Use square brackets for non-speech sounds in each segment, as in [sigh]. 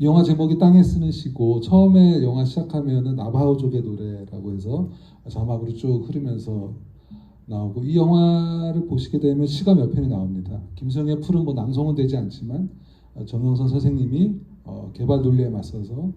이 영화 제목이 땅에 쓰는 시고 처음에 영화 시작하면은 나바하우족의 노래라고 해서 자막으로 쭉 흐르면서 나오고 이 영화를 보시게 되면 시가 몇 편이 나옵니다. 김성의 풀은 뭐 낭송은 되지 않지만 어, 정영선 선생님이 어, 개발 논리에 맞서서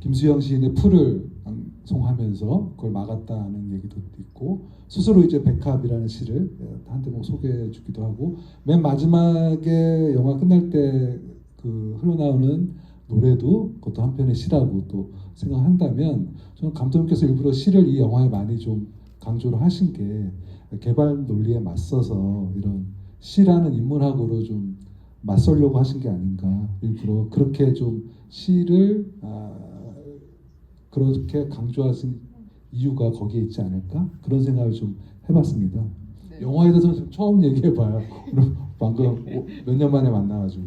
김수영 시인의 풀을 낭송하면서 그걸 막았다는 얘기도 있고 스스로 이제 백합이라는 시를 한테 뭐 소개해 주기도 하고 맨 마지막에 영화 끝날 때 그 흘러나오는 노래도 그것도 한편의 시라고 또 생각한다면 저는 감독님께서 일부러 시를 이 영화에 많이 좀 강조를 하신 게 개발 논리에 맞서서 이런 시라는 인문학으로 좀 맞설려고 하신 게 아닌가 일부러 그렇게 좀 시를 아, 그렇게 강조하신 이유가 거기에 있지 않을까 그런 생각을 좀 해봤습니다. 네. 영화에 대해서 지금 처음 얘기해봐요. [laughs] 방금 몇 년 만에 만나가지고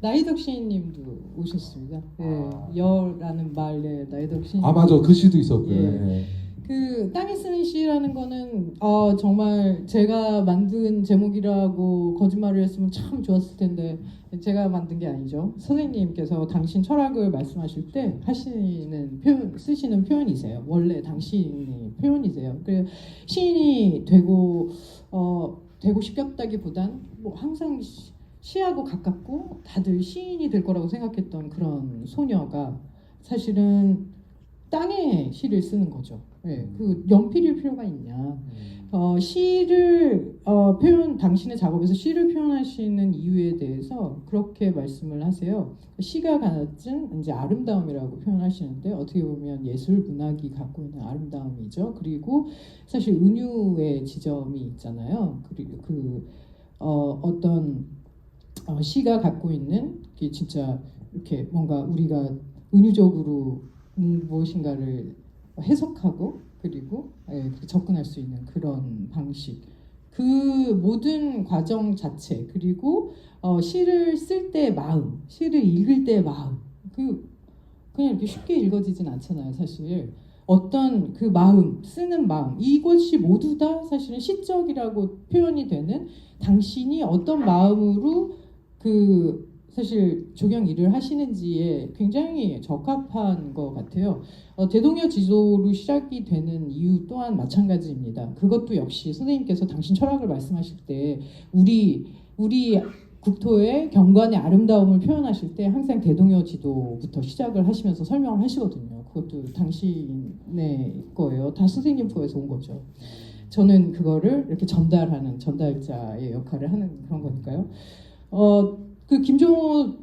나 나이덕 시인님도 오셨습니다. 예, 아. 여라는 말에 나이덕 시인. 아 맞아 그 시도 있었고요. 예. 예. 그 땅에 쓰는 시라는 거는 어, 정말 제가 만든 제목이라고 거짓말을 했으면 참 좋았을 텐데 제가 만든 게 아니죠. 선생님께서 당신 철학을 말씀하실 때 하시는 표현 쓰시는 표현이세요. 원래 당신이 표현이세요. 그 시인이 되고 어, 되고 싶었다기보단 뭐 항상 시- 시하고 가깝고 다들 시인이 될 거라고 생각했던 그런 소녀가 사실은 땅에 시를 쓰는 거죠. 예, 그 연필일 필요가 있냐? 어, 시를 어, 표현 당신의 작업에서 시를 표현하시는 이유에 대해서 그렇게 말씀을 하세요. 시가 가진 이제 아름다움이라고 표현하시는데 어떻게 보면 예술 문학이 갖고 있는 아름다움이죠. 그리고 사실 은유의 지점이 있잖아요. 그리고 그 어, 어떤 어, 시가 갖고 있는 게 진짜 이렇게 뭔가 우리가 은유적으로 음, 무엇인가를 해석하고 그리고 예, 접근할 수 있는 그런 방식. 그 모든 과정 자체 그리고 어, 시를 쓸때 마음 시를 읽을 때 마음. 그 그냥 이렇게 쉽게 읽어지진 않잖아요 사실. 어떤 그 마음 쓰는 마음 이것이 모두 다 사실은 시적이라고 표현이 되는 당신이 어떤 마음으로 그 사실 조경 일을 하시는지에 굉장히 적합한 것 같아요. 어, 대동여 지도로 시작이 되는 이유 또한 마찬가지입니다. 그것도 역시 선생님께서 당신 철학을 말씀하실 때 우리 우리 국토의 경관의 아름다움을 표현하실 때 항상 대동여 지도부터 시작을 하시면서 설명을 하시거든요. 그것도 당신의 거예요. 다 선생님 거에서 온 거죠. 저는 그거를 이렇게 전달하는 전달자의 역할을 하는 그런 거니까요. 어, 그 김종호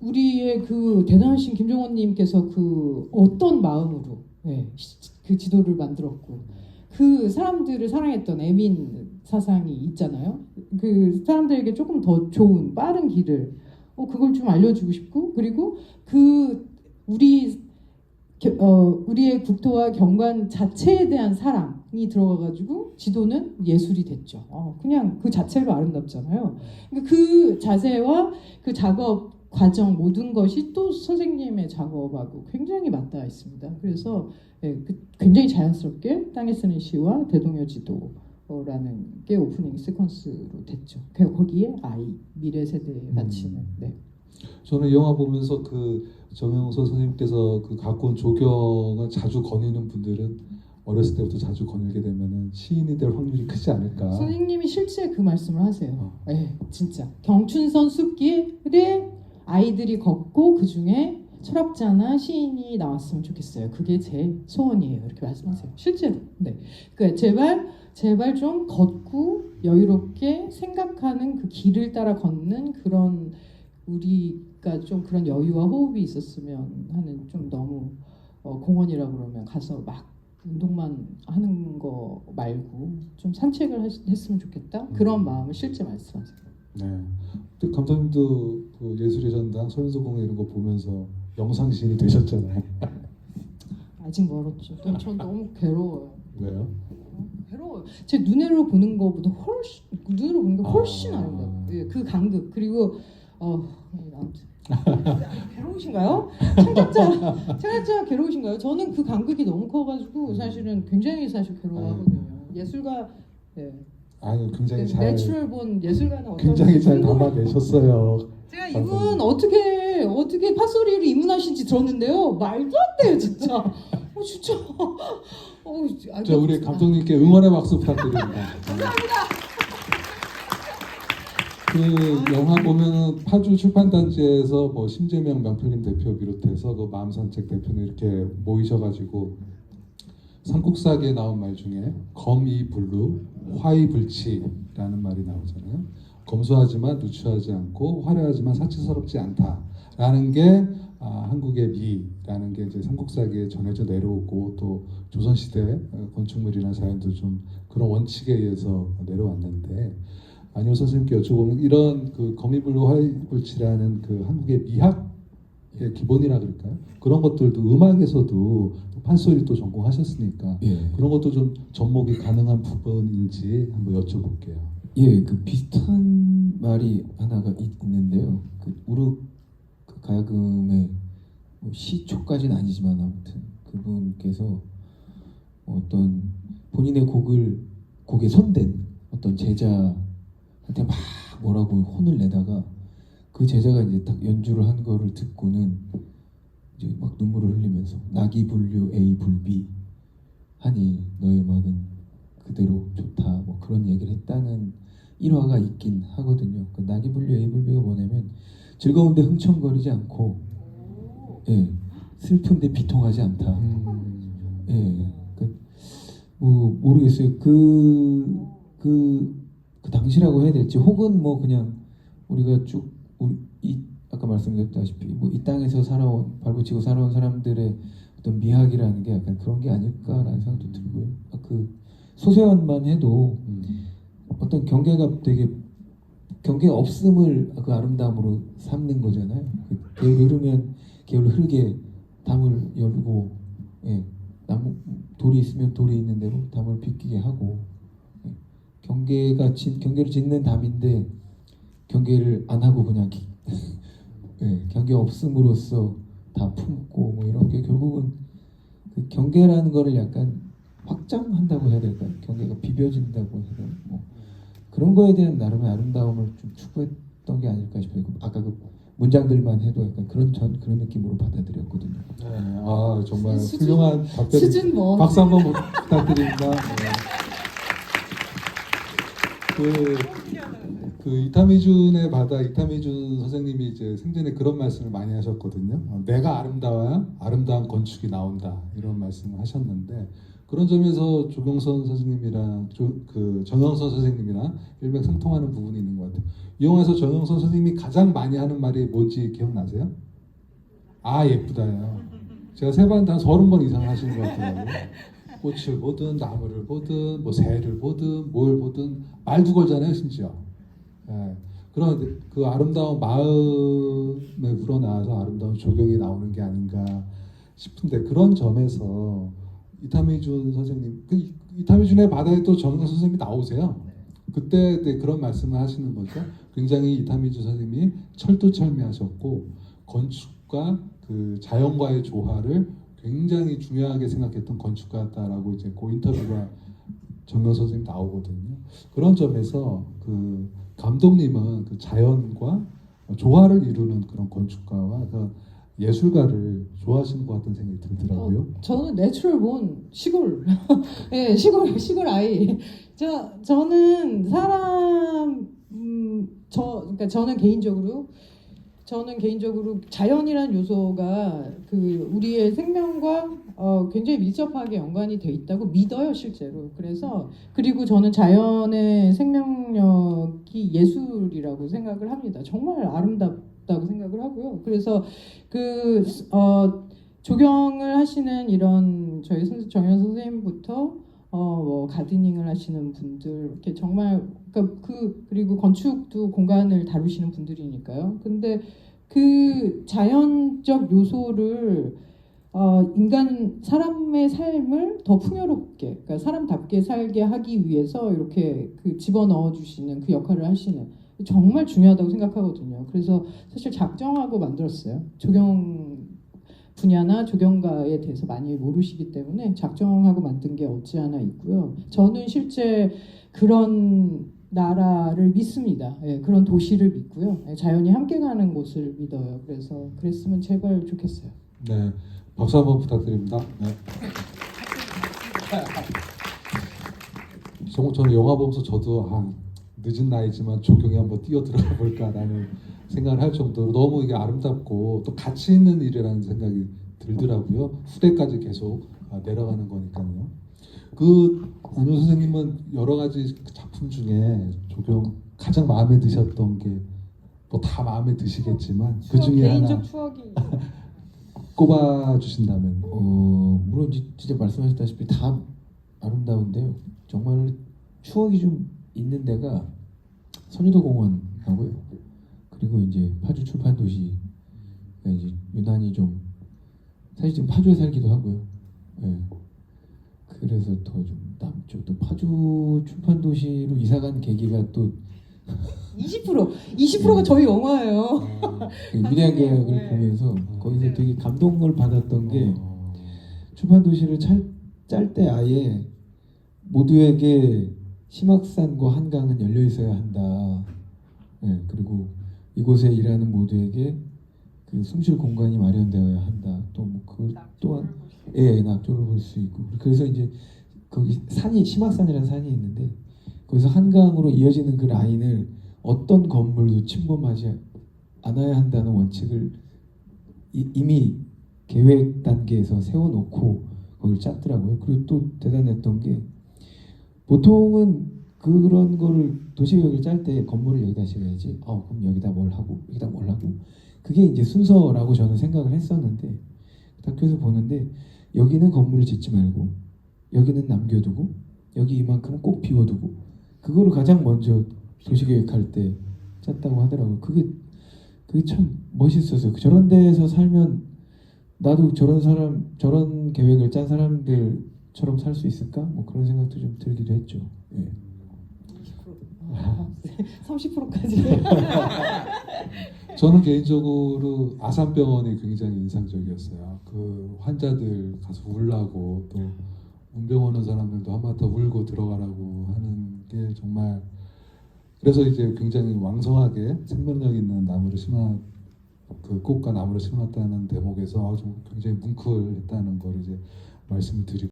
우리의 그 대단하신 김종호님께서 그 어떤 마음으로 예, 시- 그 지도를 만들었고 그 사람들을 사랑했던 애민 사상이 있잖아요. 그 사람들에게 조금 더 좋은 빠른 길을 어, 그걸 좀 알려주고 싶고 그리고 그 우리 겨- 어, 우리의 국토와 경관 자체에 대한 사랑이 들어가가지고 지도는 예술이 됐죠. 어, 그냥 그 자체로 아름답잖아요. 그러니까 그 자세와 그 작업 과정 모든 것이 또 선생님의 작업하고 굉장히 맞닿아 있습니다. 그래서 예, 그 굉장히 자연스럽게 땅에 쓰는 시와 대동여 지도라는 게 오프닝 시퀀스로 됐죠. 그 거기에 아이 미래 세대에 바치는 네. 저는 이 영화 보면서 그 정영선 선생님께서 그 갖고 온 조경을 자주 거니는 분들은 어렸을 때부터 자주 거닐게 되면은 시인이 될 확률이 크지 않을까. 선생님이 실제 그 말씀을 하세요. 어. 예, 진짜 경춘선 숲길에 아이들이 걷고 그 중에 철학자나 시인이 나왔으면 좋겠어요. 그게 제 소원이에요. 이렇게 말씀하세요. 실제로. 네. 그 제발 제발 좀 걷고 여유롭게 생각하는 그 길을 따라 걷는 그런 우리 가좀 그런 여유와 호흡이 있었으면 하는 좀 너무 어, 공원이라 그러면 가서 막 운동만 하는 거 말고 좀 산책을 했- 했으면 좋겠다 그런 마음을 실제 말씀하세요. 네. 근데 감독님도 그 예술의 전당 소연소공예 이런 거 보면서 영상 시인이 되셨잖아요. [laughs] 아직 멀었죠. 저- 전 너무 괴로워요. 왜요? 괴로워요. 제 눈으로 보는 것보다 훨씬 눈으로 보는 게 훨씬 아. 아... 름다워요 예, 그 간극 그리고 어 네, 아무튼 [laughs] 괴로우신가요? 창작자 창작자 괴로우신가요? 저는 그 간극이 너무 커가지고 사실은 굉장히 사실 괴로워하거든요. 예술가 예. 아유 굉장히 잘 내추럴 본 예술가는 어떤 굉장히 잘 담아내셨어요. 제가 이분 어떻게 어떻게 팥소리를 입문하신지 들었는데요. 말도 안 돼요, 진짜. 어, 진짜. [laughs] 어, 아, 자 우리 감독님께 응원의 박수 부탁드립니다. [laughs] 그 영화 보면 파주 출판단지에서 뭐 심재명 명필님 대표 비롯해서 그 마음산책 대표는 이렇게 모이셔가지고 삼국사기에 나온 말 중에 검이불루 화이불치라는 말이 나오잖아요. 검소하지만 누추하지 않고 화려하지만 사치스럽지 않다라는 게 아, 한국의 미라는 게 이제 삼국사기에 전해져 내려오고 또 조선시대 어, 건축물이나 자연도 좀 그런 원칙에 의해서 내려왔는데 안효 선생님께 여쭤보면 이런 그 거미불로 화이불치라는 그 한국의 미학의 기본이라 그럴까요? 그런 것들도 음악에서도 또 판소리 또 전공하셨으니까 예, 그런 것도 좀 접목이 가능한 부분인지 한번 여쭤볼게요. 예, 그 비슷한 말이 하나가 있, 있는데요. 그 우르 그 가야금의 뭐 시초까지는 아니지만 아무튼 그분께서 어떤 본인의 곡을 곡에 손댄 어떤 제자 한테 막 뭐라고 혼을 내다가 그 제자가 이제 딱 연주를 한 거를 듣고는 이제 막 눈물을 흘리면서 낙이 불류 A 불비 하니 너의 음악은 그대로 좋다 뭐 그런 얘기를 했다는 일화가 있긴 하거든요. 그 낙이 불류 A 불비가 뭐냐면 즐거운데 흥청거리지 않고 예 슬픈데 비통하지 않다. 음, 예, 그, 뭐 모르겠어요. 그, 그, 그 당시라고 해야 될지, 혹은 뭐 그냥 우리가 쭉 우리 이 아까 말씀드렸다시피 뭐 이 땅에서 살아온 발붙이고 살아온 사람들의 어떤 미학이라는 게 약간 그런 게 아닐까라는 생각도 들고요. 아, 그 소세원만 해도 음, 어떤 경계가 되게 경계가 없음을 그 아름다움으로 삼는 거잖아요. 그 계율 흐르면 계율 흐르게 담을 열고 예, 나무 돌이 있으면 돌이 있는 대로 담을 비끼게 하고 예, 경계가 진, 경계를 짓는 담인데 경계를 안 하고 그냥 기, [laughs] 예, 경계 없음으로써 다 품고 뭐 이런 게 결국은 그 경계라는 거를 약간 확장한다고 해야 될까요? 경계가 비벼진다고 해야 되나? 뭐 그런 거에 대한 나름의 아름다움을 좀 추구했던 게 아닐까 싶어요. 그 아까 그 문장들만 해도 약간 그런 전 그런 느낌으로 받아들였거든요. 네, 아 정말 수준- 훌륭한 답변. 수준 뭐. 박수 한번 부탁드립니다. 네. 그, 그 이타미준의 바다 이타미준 선생님이 이제 생전에 그런 말씀을 많이 하셨거든요. 어, 내가 아름다워야 아름다운 건축이 나온다 이런 말씀을 하셨는데 그런 점에서 조경선 선생님이랑 조, 그 정영선 선생님이랑 일맥상통하는 부분이 있는 것 같아요. 이 영화에서 정영선 선생님이 가장 많이 하는 말이 뭔지 기억나세요? 아 예쁘다요. 제가 세 번다 서른 번 이상 하시는 것 같더라고요. 꽃을 보든 나무를 보든 뭐 새를 보든 뭘 보든 말도 걸잖아요 심지어. 예. 그런 그 아름다운 마음에 우러나와서 아름다운 조경이 나오는 게 아닌가 싶은데 그런 점에서 이타미준 선생님 그 이- 이타미준의 바다에 또 정영 선생님이 나오세요. 그때 네, 그런 말씀을 하시는 거죠. 굉장히 이타미준 선생님이 철두철미하셨고 건축과 그 자연과의 조화를 굉장히 중요하게 생각했던 건축가다라고 이제 그 인터뷰가 정명 선생님 나오거든요. 그런 점에서 그 감독님은 그 자연과 조화를 이루는 그런 건축가와 그 예술가를 좋아하시는 것 같은 생각이 들더라고요. 어, 저는 내추럴 본 시골, [laughs] 예, 시골 시골 아이. 저 저는 사람, 음, 저 그러니까 저는 개인적으로 저는 개인적으로 자연이라는 요소가 그 우리의 생명과 어, 굉장히 밀접하게 연관이 돼 있다고 믿어요 실제로. 그래서 그리고 저는 자연의 생명력이 예술이라고 생각을 합니다. 정말 아름답다고 생각을 하고요. 그래서 그 어, 조경을 하시는 이런 저희 선- 정현 선생님부터 어뭐 가드닝을 하시는 분들 이렇게 정말 그러니까 그 그리고 건축도 공간을 다루시는 분들이니까요. 근데 그 자연적 요소를 어 인간 사람의 삶을 더 풍요롭게 그러니까 사람답게 살게 하기 위해서 이렇게 그 집어 넣어 주시는 그 역할을 하시는 정말 중요하다고 생각하거든요. 그래서 사실 작정하고 만들었어요. 조경 분야나 조경가에 대해서 많이 모르시기 때문에 작정하고 만든 게 없지 않아 있고요. 저는 실제 그런 나라를 믿습니다. 예, 그런 도시를 믿고요. 예, 자연이 함께 가는 곳을 믿어요. 그래서 그랬으면 제발 좋겠어요. 네, 박수 한번 부탁드립니다. 네. 정- 저는 영화 보면서 저도 아, 늦은 나이지만 조경에 한번 뛰어 들어가 볼까라는 생각을 할 정도로 너무 이게 아름답고 또 가치 있는 일이라는 생각이 들더라고요. 후대까지 계속 아, 내려가는 거니까요. 그 안효 선생님은 여러 가지 작품 중에 조경 가장 마음에 드셨던 게 뭐 다 마음에 드시겠지만 그 추억, 중에 개인적 하나 추억이 [laughs] 꼽아 주신다면 어 물론 지- 진짜 말씀하셨다시피 다 아름다운데요. 정말 추억이 좀 있는 데가 선유도 공원하고요. 그리고 이제 파주 출판 도시가 이제 유난히 좀 사실 지금 파주에 살기도 하고요. 예. 그래서 더 좀 남쪽 또 파주 출판 도시로 이사 간 계기가 또 [laughs] 20% 20%가 저희 영화예요. 그 [laughs] 위대한 당연히, 계약을 네. 보면서 거기서 네. 되게 감동을 받았던 게 어, 출판 도시를 짤 때 아예 모두에게 심학산과 한강은 열려 있어야 한다. 예, 그리고 이곳에 일하는 모두에게 그 숨쉴 공간이 마련되어야 한다. 또 뭐 그 또한 예, 낙조를 볼 수 있고 그래서 이제 거기 산이 심학산이라는 산이 있는데 거기서 한강으로 이어지는 그 라인을 어떤 건물도 침범하지 않아야 한다는 원칙을 이, 이미 계획 단계에서 세워놓고 거기를 짰더라고요. 그리고 또 대단했던 게 보통은 그런 거를 도시계획을 짤 때 건물을 여기다 지어야지. 어 그럼 여기다 뭘 하고 여기다 뭘 하고 그게 이제 순서라고 저는 생각을 했었는데 다큐에서 보는데 여기는 건물을 짓지 말고 여기는 남겨두고 여기 이만큼은 꼭 비워두고 그거를 가장 먼저 도시계획할 때 짰다고 하더라고요. 그게 그게 참 멋있었어요. 저런 데에서 살면 나도 저런 사람 저런 계획을 짠 사람들처럼 살 수 있을까? 뭐 그런 생각도 좀 들기도 했죠. 예. 30%까지. 저는 개인적으로 아산병원이 굉장히 인상적이었어요. 그 환자들 가서 울라고 또 문병 오는 사람들도 한바탕 울고 들어가라고 하는 게 정말 그래서 이제 굉장히 왕성하게 생명력 있는 나무를 심어 그 꽃과 나무를 심었다는 대목에서 좀 굉장히 뭉클했다는 걸 이제 말씀을 드리고